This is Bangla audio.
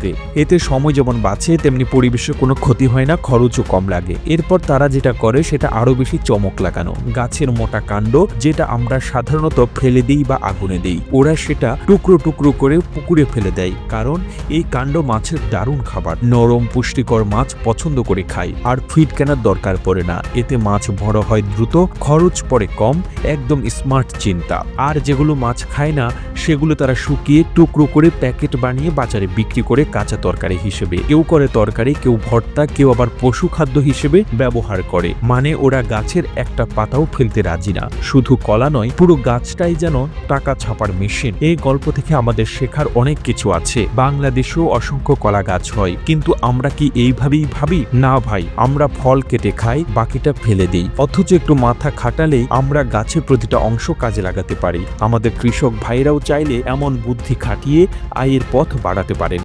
তুলতে এতে সময় যেমন বাঁচে, তেমনি পরিবেশের কোনো ক্ষতি হয় না, খরচও কম লাগে। এরপর তারা যেটা করে, সেটা আরও বেশি চমক লাগানো। গাছের মোটা কাণ্ড, যেটা আমরা সাধারণত ফেলে দিই বা আগুনে দিই। ওরা সেটা টুকরো টুকরো করে পুকুরে ফেলে দেয়, কারণ এই কাণ্ড মাছের দারুণ খাবার। নরম, পুষ্টিকর মাছ পছন্দ করে খায়, আর ফিট কেনার দরকার পড়ে না। এতে মাছ বড় হয় দ্রুত, খরচ পড়ে কম, একদম স্মার্ট চিন্তা। আর যেগুলো মাছ খায় না, সেগুলো তারা শুকিয়ে টুকরো করে প্যাকেট বানিয়ে বাজারে বিক্রি করে কাঁচা তরকারি হিসেবে, কেউ করে তরকারি, কেউ ভর্তা, কেউ আবার পশু খাদ্য হিসেবে ব্যবহার করে। মানে ওরা গাছের একটা পাতাও ফেলতে রাজি না। শুধু কলা নয়, পুরো গাছটাই যেন টাকা ছাপার মেশিন। এই গল্প থেকে আমাদের শেখার অনেক কিছু আছে। বাংলাদেশেও অসংখ্য কলা গাছ হয়। কিন্তু আমরা কি এইভাবেই ভাবি? না ভাই, আমরা ফল কেটে খাই, বাকিটা ফেলে দিই। অথচ একটু মাথা খাটালেই আমরা গাছের প্রতিটা অংশ কাজে লাগাতে পারি। আমাদের কৃষক ভাইরাও চাইলে এমন বুদ্ধি খাটিয়ে আয়ের পথ বাড়াতে পারেন।